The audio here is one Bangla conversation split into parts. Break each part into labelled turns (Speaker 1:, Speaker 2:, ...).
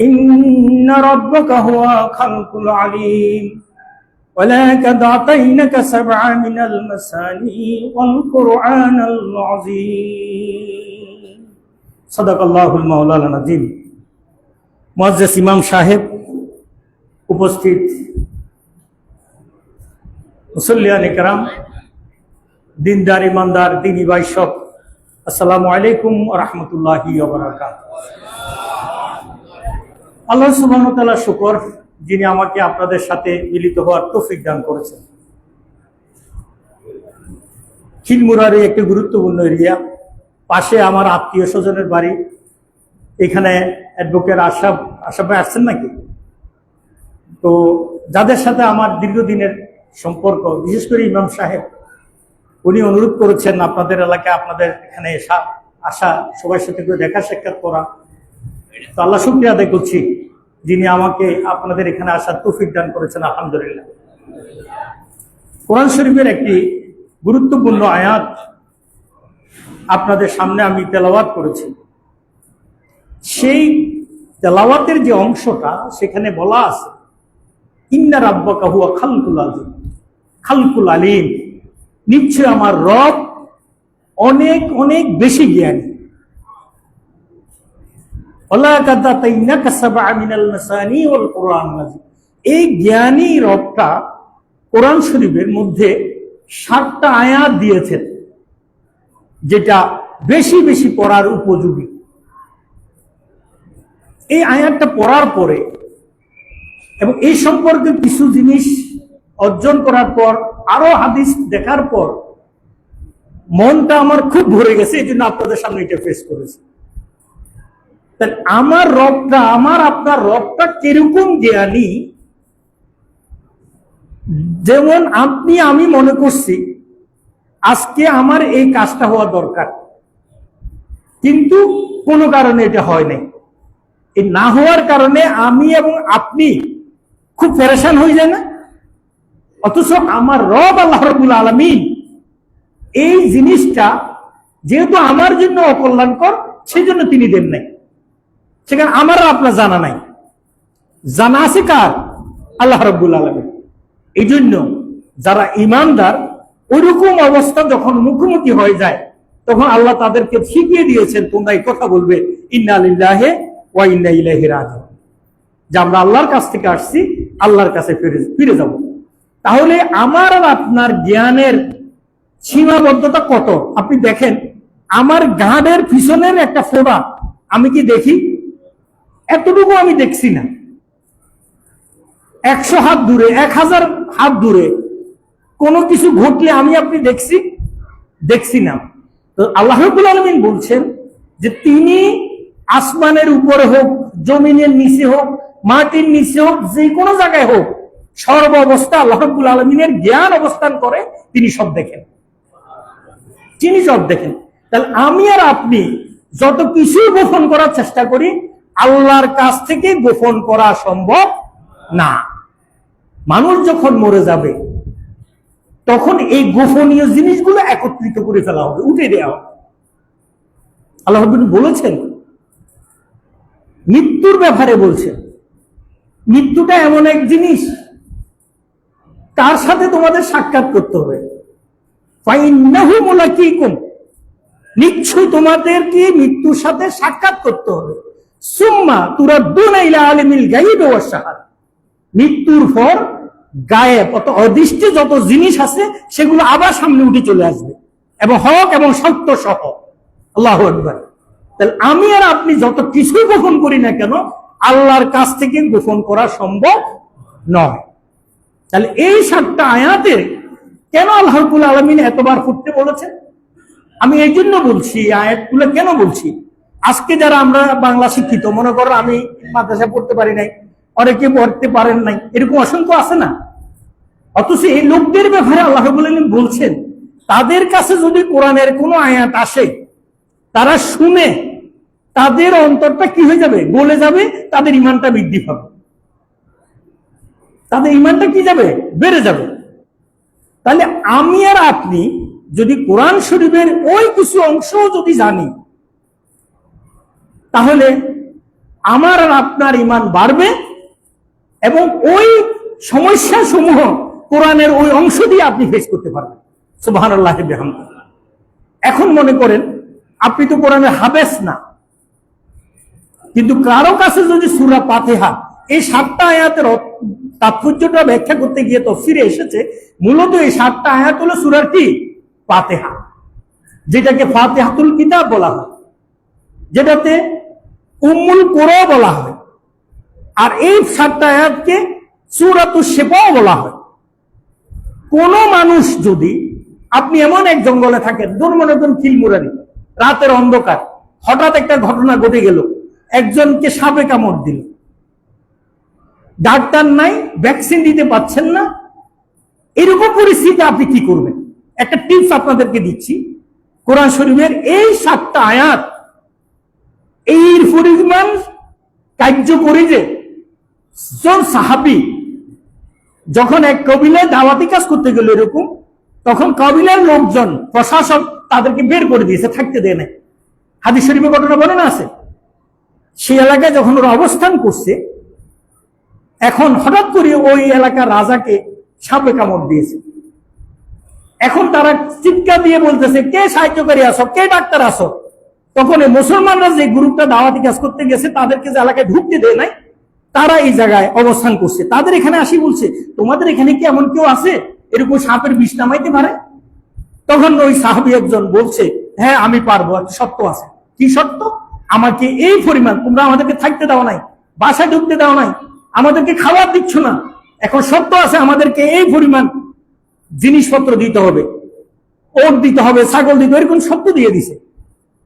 Speaker 1: إن ربك هو خلق العليم ولقد أعطيناك سبعا من المثاني والقرآن العظيم صدق الله المولانا العظيم মুআজ্জাজ ইমাম সাহেব উপস্থিত মুসল্লিয়ান ইকরাম দিনদার ইমানদার দিনী ভাই সব আসসালামু আলাইকুম রহমতুল্লাহি আল্লাহ সুবহান তাআলা শুকর, যিনি আমাকে আপনাদের সাথে মিলিত হওয়ার তৌফিক দান করেছেন। খিলমুরারে একটি গুরুত্বপূর্ণ এরিয়া। পাশে আমার আত্মীয় স্বজনের বাড়ি। এখানে অ্যাডভোকেট আশাব আশাব ভাই আসছেন নাকি? তো যাদের সাথে আমার দীর্ঘদিনের সম্পর্ক, বিশেষ করে ইমাম সাহেব, উনি অনুরোধ করেছেন আপনাদের এলাকায় আপনাদের এখানে আসা সবার সাথে দেখা সাক্ষাৎ করা। তো আল্লাহ শুক্রিয়া আদায় করছি। যিনি আমাকে আপনাদের এখানে আসার তৌফিক দান করেছেন, আলহামদুলিল্লাহ। কোরআন শরীফের একটি গুরুত্বপূর্ণ আয়াত আপনাদের সামনে আমি তেলাওয়াত করেছি। সেই তেলাওয়াতের যে অংশটা, সেখানে বলা আছে, ইন্না রাব্বাকা কাহুয়া খালকুল আলিম খালকুল আলিম। নিশ্চয় আমার রব অনেক অনেক বেশি জ্ঞানী। এই জ্ঞানী রবটা কোরআন শরীফের মধ্যে সাতটা আয়াত দিয়েছেন, যেটা বেশি বেশি পড়ার উপযোগী। এই আয়াতটা পড়ার পরে এবং এই সম্পর্কে কিছু জিনিস অর্জন করার পর, আরও হাদিস দেখার পর, মনটা আমার খুব ভরে গেছে, এই জন্য আপনাদের সামনে এটা ফেস করেছি। তাহলে আমার রবটা, আমার আপনার রবটা কীরকম জ্ঞানী যেমন আপনি, আমি মনে করছি, আজকে আমার এই কাজটা হওয়া দরকার। কিন্তু কোনো কারণে এটা হয় নাই। এই না হওয়ার কারণে আমি এবং আপনি খুব পেরেশান হয়ে যায় না অথচ আমার রব আল্লাহ রবুল আলমিন এই জিনিসটা যেহেতু আমার জন্য অকল্যাণকর সেই জন্য তিনি দেন নাই। সেখানে আমার আপনার জানা নাই। জানা আছে কার? আল্লাহ রব্বুল আলমিন। এই জন্য যারা ইমানদার ওইরকম অবস্থা যখন মুখোমুখি হয়ে যায়, তখন আল্লাহ তাদেরকে শিখিয়ে দিয়েছেন তোমরা এই কথা বলবে, ইন্না আলিল্লাহে ওয়া ইন্না রাজিউন। যে আমরা আল্লাহর কাছ থেকে আসছি, আল্লাহর কাছে ফিরে ফিরে যাব। তাহলে আমার আর আপনার জ্ঞানের সীমাবদ্ধতা কত? আপনি দেখেন, আমার গাঁদের পিছনের একটা ফোড়া আমি কি দেখি? এতটুকু আমি দেখছি না। একশো হাত দূরে, এক হাজার হাত দূরে কোনো কিছু ঘটলে আমি আপনি দেখছি? দেখছি না। তো আল্লাহবুল আলমিন বলছেন যে তিনি আসমানের উপরে হোক, জমিনের নিচে হোক, মাটির নিচে হোক, যে কোনো জায়গায় হোক, সর্ব অবস্থা আল্লাহবুল আলমিনের জ্ঞান অবস্থান করে তিনি সব দেখেন। তিনি সব দেখেন। তাহলে আমি আর আপনি যত কিছুই গোপন করার চেষ্টা করি আল্লাহর কাছ থেকে গোপন করা সম্ভব না। মানুষ যখন মরে যাবে, তখন এই গোপনীয় জিনিসগুলো একত্রিত করে ফেলা হবে উঠে দেওয়া হবে। আল্লাহ বলেছেন, মৃত্যুর ব্যাপারে বলছেন, মৃত্যুটা এমন এক জিনিস, তার সাথে তোমাদের সাক্ষাৎ করতে হবে। নিশ্চয় তোমাদেরকে মৃত্যুর সাথে সাক্ষাৎ করতে হবে। সুম্মা মৃত্যুর পর গায়েব অত অদৃষ্টে যত জিনিস আছে, সেগুলো আবার সামনে উঠে চলে আসবে। এবং হক এবং সত্য সহ। আল্লাহ তাহলে আমি আর আপনি যত কিছুই গোপন করি না কেন, আল্লাহর কাছ থেকে গোপন করা সম্ভব নয়। তাহলে এই সাতটা আয়াতে কেন আল্লাহকুল আলমিন এতবার ফুটতে বলেছেন? আমি এই জন্য বলছি আয়াতগুলো কেন বলছি? আজকে যারা আমরা বাংলা শিক্ষিত, মনে করো আমি মাদ্রাসা পড়তে পারি নাই, অনেকে পড়তে পারেন নাই, এরকম অসংখ্য আছে না? অথচ এই লোকদের ব্যাপারে আল্লাহ বলছেন, তাদের কাছে যদি কোরআনের কোনো আয়াত আসে, তারা শুনে তাদের অন্তরটা কি হয়ে যাবে? গলে যাবে, তাদের ইমানটা বৃদ্ধি পাবে। তাদের ইমানটা কি যাবে? বেড়ে যাবে। তাহলে আমি আর আপনি যদি কোরআন শরীফের ওই কিছু অংশ যদি জানি তাহলে আমার আর আপনার ইমান বাড়বে এবং ওই সমস্যা সমূহ কোরআনের ওই অংশ দিয়ে আপনি ফেস করতে পারবেন। সুবাহ এখন মনে করেন, আপনি তো কোরআনের হাবেস না। কিন্তু কারও কাছে যদি সুরা পাতেহা এই সাতটা আয়াতের তাৎপর্যটা ব্যাখ্যা করতে গিয়ে তফসিরে এসেছে, মূলত এই সাতটা আয়াত হলো সুরার কি? পাতেহা যেটাকে ফাতেহাতুল কিতাব বলা হয়। যেটাতে উম্মুল কোরআ বলা হয়। আর এই সাতটা আয়াতকে সুরাতুল শেপাও বলা হয়। কোন মানুষ যদি আপনি এমন এক জঙ্গলে থাকেন ধরুন মনে করেন খিলমুরারি রাতের অন্ধকার, হঠাৎ একটা ঘটনা ঘটে গেল, একজনকে সাপে কামড় দিল। ডাক্তার নাই ভ্যাকসিন দিতে পাচ্ছেন না। এরকম পরিস্থিতি আপনি কি করবেন? একটা টিপস আপনাদেরকে দিচ্ছি। কোরআন শরীফের এই সাতটা আয়াত এই পরিমাণ কার্যকরী যে জন সাহাবি যখন এক কবিলায় দাওয়াতি কাজ করতে গেল এরকম, তখন কবিলার লোকজন, প্রশাসক তাদেরকে বের করে দিয়েছে, থাকতে দেয় নাই। হাদিস শরীফের ঘটনা বর্ণনা আছে। সেই এলাকায় যখন ওরা অবস্থান করছে, এখন হঠাৎ করে ওই এলাকার রাজাকে সাপে কামড় দিয়েছে। এখন তারা চিৎকার দিয়ে বলতেছে, কে সাহায্যকারী আসো? কে ডাক্তার আসো? তখন এই মুসলমানরা যে গ্রুপটা দাওয়াতি কাজ করতে গেছে, তাদেরকে যে এলাকায় ঢুকতে দেয় নাই, তারা এই জায়গায় অবস্থান করছে। তাদের এখানে আসি বলছে, তোমাদের এখানে কি এমন কেউ আছে? এরকম সাপের বিষ নামাইতে পারে? তখন ওই সাহাবি একজন বলছে হ্যাঁ আমি পারব, একটা সত্য আছে। কি সত্য আমাকে এই পরিমাণ, তোমরা আমাদেরকে থাকতে দাও নাই, বাসায় ঢুকতে দাও নাই, আমাদেরকে খাবার দিচ্ছ না। এখন সত্য আছে, আমাদেরকে এই পরিমাণ জিনিসপত্র দিতে হবে। ওট দিতে হবে, ছাগল দিতে এরকম সত্য দিয়ে দিছে।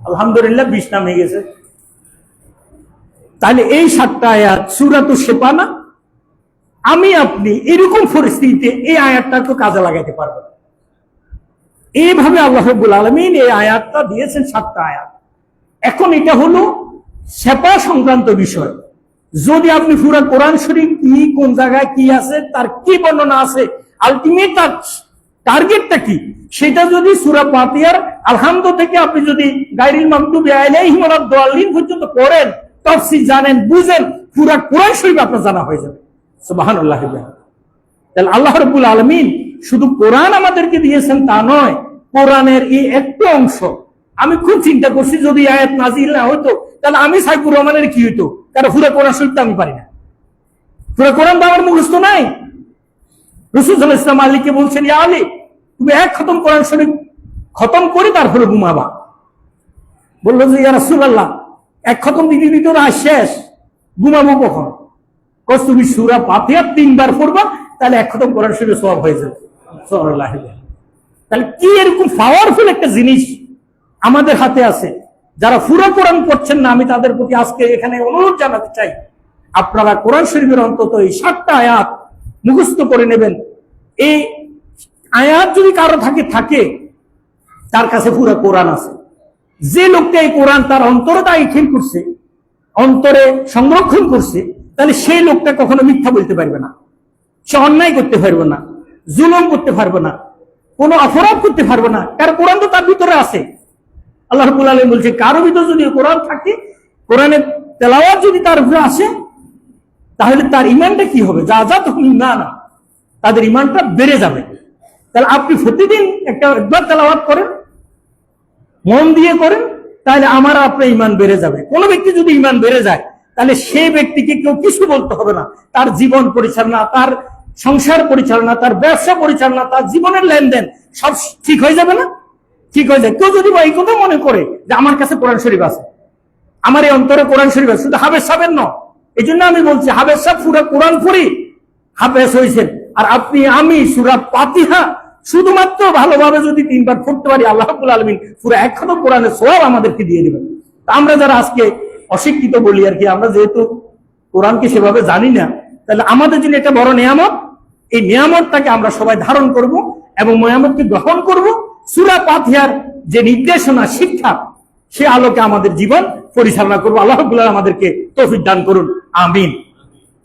Speaker 1: আলহামদুলিল্লাহ, বিশ নামে গেছে। তাহলে এই সাতটা আয়াত, সুরাত শেপানা আমি, আপনি এরকম পরিস্থিতিতে এই আয়াতটা তো কাজে লাগাইতে পারব এইভাবে আল্লাহ রব্বুল আলমিন এই আয়াতটা দিয়েছেন, সাতটা আয়াত। এখন এটা হলো সেপা সংক্রান্ত বিষয়। যদি আপনি পুরো কোরআন শরীফ কি, কোন জায়গায় কি আছে, তার কি বর্ণনা আছে আলটিমেট টার্গেটটা কি? সেটা যদি সুরা পাতিয়ার আলহামদ থেকে আপনি যদি গাইরিল ওয়াদ দাল্লিন পর্যন্ত পড়েন তাফসীর জানেন, বুঝেন, পুরা কোরআন শরীফ আপনার জানা হয়ে যাবে। তাহলে আল্লাহ রাব্বুল আলামিন শুধু কোরআন আমাদেরকে দিয়েছেন তা নয়, কোরআনের এই একটু অংশ। আমি খুব চিন্তা করছি যদি আয়াত নাজিল না হতো তাহলে আমি সাইফুর রহমানের কি হইতো? কারণ পুরো কোরআন শরীফ তো আমি পারি না। পুরো কোরআন তো আমার মুখস্থ নাই। রসুল ইসলাম আলীকে বলছেন, ইয়া আলী, তুমি এক খতম কোরআন শরীফ খতম করে তারপরে ঘুমাবা। বলল যে, ইয়া রাসূলুল্লাহ, এক খতম দিদি দিত না, শেষ। ঘুমাবো কখন? কস, তুমি সুরা পাতিয়া তিনবার পড়বা, তাহলে এক খতম কোরআন শরীফ সব হয়ে যাবে। আলাইহি তাহলে কি এরকম পাওয়ারফুল একটা জিনিস আমাদের হাতে আছে? যারা পুরো কোরআন পড়ছেন না, আমি তাদের প্রতি আজকে এখানে অনুরোধ জানাতে চাই, আপনারা কোরআন শরীফের অন্তত এই সাতটা আয়াত মুখস্থ করে নেবেন। এই আয়াত যদি কারও থাকে থাকে, তার কাছে পুরো কোরআন আছে। যে লোকটা এই কোরআন তার অন্তরে তা ইখিল করছে, অন্তরে সংরক্ষণ করছে, তাহলে সেই লোকটা কখনো মিথ্যা বলতে পারবে না। সে অন্যায় করতে পারবে না, জুলম করতে পারবে না, কোনো অপরাধ করতে পারবে না। কারণ কোরআন তো তার ভিতরে আছে। আল্লাহ রবুল আলম বলছে, কারও ভিতরে যদি কোরআন থাকে, কোরআনের তেলাওয়ার যদি তার উপরে আসে তাহলে তার ইমানটা কি হবে? যা যা তখন ইমান না। তাদের ইমানটা বেড়ে যাবে। তাহলে আপনি প্রতিদিন একটা একবার তেলাওয়াত করেন, মন দিয়ে করেন, তাহলে আমার আপনার ইমান বেড়ে যাবে। কোনো ব্যক্তি যদি ইমান বেড়ে যায়, তাহলে সেই ব্যক্তিকে কেউ কিছু বলতে হবে না। তার জীবন পরিচালনা, তার সংসার পরিচালনা, তার ব্যবসা পরিচালনা, তার জীবনের লেনদেন সব ঠিক হয়ে যাবে না? ঠিক হয়ে যায়। কেউ যদি বা এই কথা মনে করে যে আমার কাছে কোরআন শরীফ আছে, আমার এই অন্তরে কোরআন শরীফ আছে, শুধু হাবেজ সাহেবের ন। এই জন্য আমি বলছি হাবেজ সাহেব পুরো কোরআন পড়ি হাফেজ হয়েছেন আর আপনি, আমি, সুরা পাতিহা শুধুমাত্র ভালোভাবে যদি তিনবার পড়তে পারি, আল্লাহ রাব্বুল আলমিন পুরো খতম কোরআনের সব আমাদেরকে দিয়ে দেবেন। আমরা যারা আজকে অশিক্ষিত বলি আর কি, আমরা যেহেতু কোরআনকে সেভাবে জানি না, তাহলে আমাদের জন্য এটা বড় নিয়ামত, এই নিয়ামতটাকে আমরা সবাই ধারণ করব এবং নিয়ামতকে গ্রহণ করব। সুরা পাথিয়ার যে নির্দেশনা, শিক্ষা, সে আলোকে আমাদের জীবন পরিচালনা করব। আল্লাহ রাব্বুল আমাদেরকে তৌফিক দান করুন। আমিন।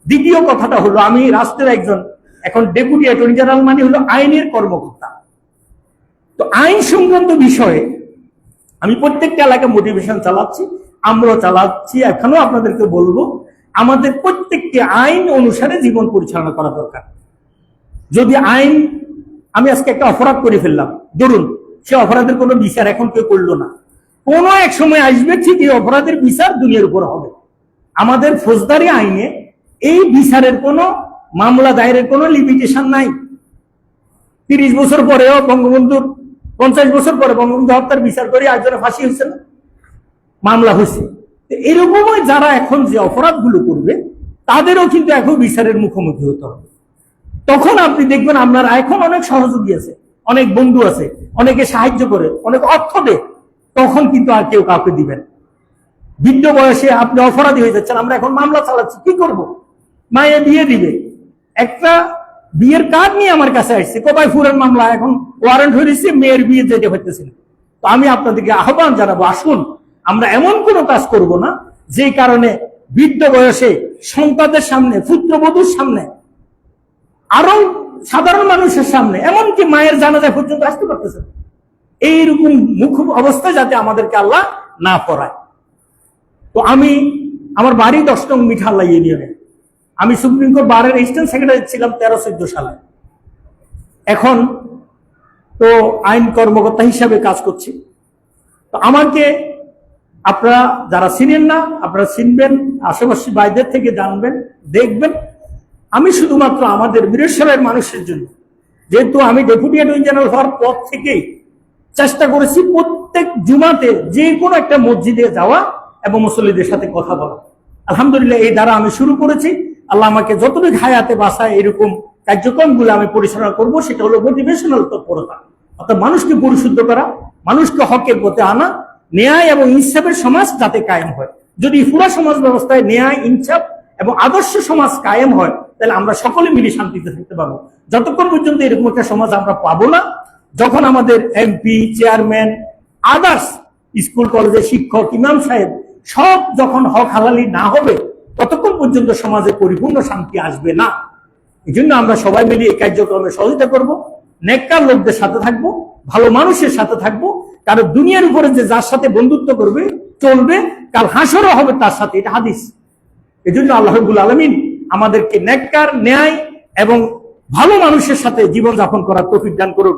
Speaker 1: দ্বিতীয় কথাটা হলো, আমি রাষ্ট্রের একজন, এখন ডেপুটি অ্যাটর্নি জেনারেল মানে হলো আইনের কর্মকর্তা। তো আইন সংক্রান্ত বিষয়ে আমি প্রত্যেকটা এলাকায় মোটিভেশন চালাচ্ছি, আমরাও চালাচ্ছি এখনও আপনাদেরকে বলব, আমাদের প্রত্যেকটি আইন অনুসারে জীবন পরিচালনা করা দরকার। যদি আইন, আমি আজকে একটা অপরাধ করে ফেললাম, ধরুন, সে অপরাধের কোনো বিচার এখন কেউ করল না। কোনো এক সময় আসবে ঠিক এই অপরাধের বিচার দুনিয়ার উপর হবে। আমাদের ফৌজদারি আইনে এই বিচারের কোনো মামলা দায়েরের কোনো লিমিটেশন নাই। তিরিশ বছর পরেও বঙ্গবন্ধুর, পঞ্চাশ বছর পরে বঙ্গবন্ধু হত্যার বিচার করে একজনে ফাঁসি হয়েছে না? মামলা হয়েছে। এরকমই যারা এখন যে অপরাধগুলো করবে, তাদেরও কিন্তু এখন বিচারের মুখোমুখি হতে হবে। তখন আপনি দেখবেন আপনার এখন অনেক সহযোগী আছে, অনেক বন্ধু আছে, অনেকে সাহায্য করে, অনেক অর্থ দেয়। তখন কিন্তু আর কেউ কাউকে দিবেন বৃদ্ধ বয়সে আপনি অপরাধী হয়ে যাচ্ছেন, আমরা এখন মামলা চালাচ্ছি, কি করব? মায়ে বিয়ে দিবে। একটা বিয়ের কার্ড নিয়ে আমার কাছে আসছে, কোপাই ফুরের মামলা, এখন ওয়ারেন্ট হয়েছে মেয়ের বিয়ে যেতে হইতেছে তো আমি আপনাদেরকে আহ্বান জানাব, আসুন, আমরা এমন কোনো কাজ করব না, যে কারণে বৃদ্ধ বয়সে সন্তানদের সামনে, পুত্রবধূর সামনে আরও সাধারণ মানুষের সামনে, এমনকি মায়ের জানাজা পর্যন্ত আসতে পারতেছে না। এইরকম মুখ অবস্থা যাতে আমাদেরকে আল্লাহ না পড়ায় তো আমি আমার বাড়ি দশ নং মিঠাল্লা ইউনিয়নে। আমি সুপ্রিম কোর্ট বারের এসিস্ট্যান্ট সেক্রেটারি ছিলাম তেরো চোদ্দ সালে। এখন তো আইন কর্মকর্তা হিসাবে কাজ করছি। তো আমাকে আপনারা যারা চিনেন না, আপনারা চিনবেন, আশেপাশে বাইদের থেকে জানবেন, দেখবেন। আমি শুধুমাত্র আমাদের বীরেশ্বরের মানুষের জন্য। যেহেতু আমি ডেপুটি অ্যাটর্নি জেনারেল হওয়ার পর থেকেই চেষ্টা করেছি প্রত্যেক জুমাতে যে কোনো একটা মসজিদে যাওয়া এবং মুসল্লিদের সাথে কথা বলা। আলহামদুলিল্লাহ, এই দ্বারা আমি শুরু করেছি। আল্লাহ আমাকে যতটুকু হায়াতে বাসায় এরকম কার্যক্রমগুলো আমি পরিচালনা করব, সেটা হলো মোটিভেশনাল তৎপরতা। অর্থাৎ মানুষকে পরিশুদ্ধ করা, মানুষকে হকের পথে আনা, ন্যায় এবং ইনসাফের সমাজ যাতে কায়েম হয়। যদি পুরা সমাজ ব্যবস্থায় ন্যায়, ইনসাফ এবং আদর্শ সমাজ কায়েম হয়, তাহলে আমরা সকলে মিলে শান্তিতে থাকতে পারব। যতক্ষণ পর্যন্ত এরকম একটা সমাজ আমরা পাবো না যখন আমাদের এমপি চেয়ারম্যান আদার্স স্কুল কলেজের শিক্ষক ইমাম সাহেব, সব যখন হক হালালি না হবে, ততক্ষণ পর্যন্ত সমাজে পরিপূর্ণ শান্তি আসবে না। এই জন্য আমরা সবাই মিলে এই কার্যক্রমে সহযোগিতা করব, নেককার লোকদের সাথে থাকব, ভালো মানুষের সাথে থাকব, কারণ দুনিয়ার উপরে যে যার সাথে বন্ধুত্ব করবে, চলবে কাল হাসরও হবে তার সাথে, এটা হাদিস। এই জন্য আল্লাহবুল আলমিন আমাদেরকে নেককার, ন্যায় এবং ভালো মানুষের সাথে জীবনযাপন করার তৌফিক দান করুন।